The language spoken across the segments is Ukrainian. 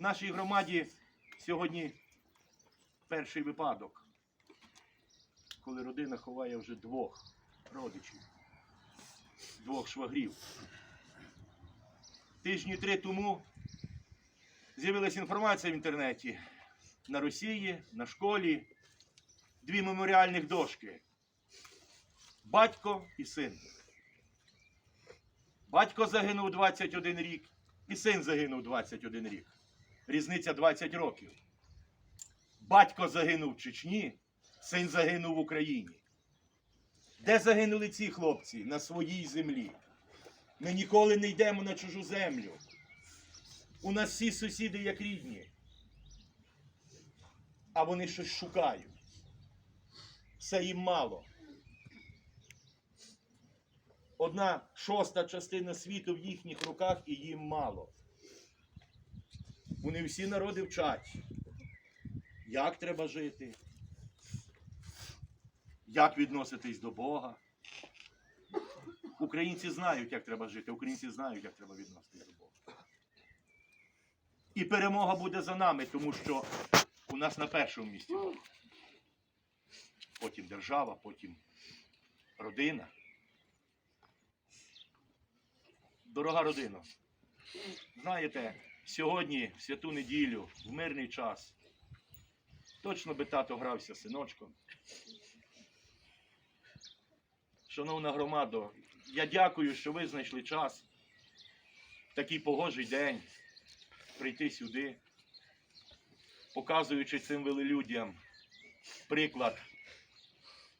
Нашій громаді сьогодні перший випадок, коли родина ховає вже двох родичів, двох швагрів. Тижні три тому з'явилася інформація в інтернеті на Росії, на школі, дві меморіальних дошки. Батько і син. Батько загинув 21 рік, і син загинув 21 рік. Різниця 20 років. Батько загинув в Чечні, син загинув в Україні. Де загинули ці хлопці? На своїй землі. Ми ніколи не йдемо на чужу землю. У нас всі сусіди як рідні. А вони щось шукають. Все їм мало. Одна шоста частина світу в їхніх руках і їм мало. Вони всі народи вчать, як треба жити, як відноситись до Бога. Українці знають, як треба жити, українці знають, як треба відноситись до Бога. І перемога буде за нами, тому що у нас на першому місці. Потім держава, потім родина. Дорога родина, знаєте, сьогодні, в святу неділю, в мирний час, точно би тато грався синочком. Шановна громадо, я дякую, що ви знайшли час в такий погожий день прийти сюди, показуючи цим велелюдям приклад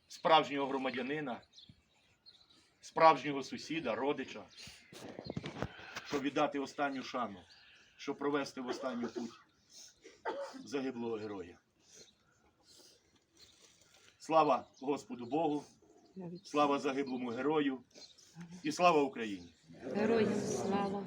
справжнього громадянина, справжнього сусіда, родича, щоб віддати останню шану, щоб провести в останню путь загиблого героя. Слава Господу Богу, слава загиблому герою і слава Україні! Героям слава!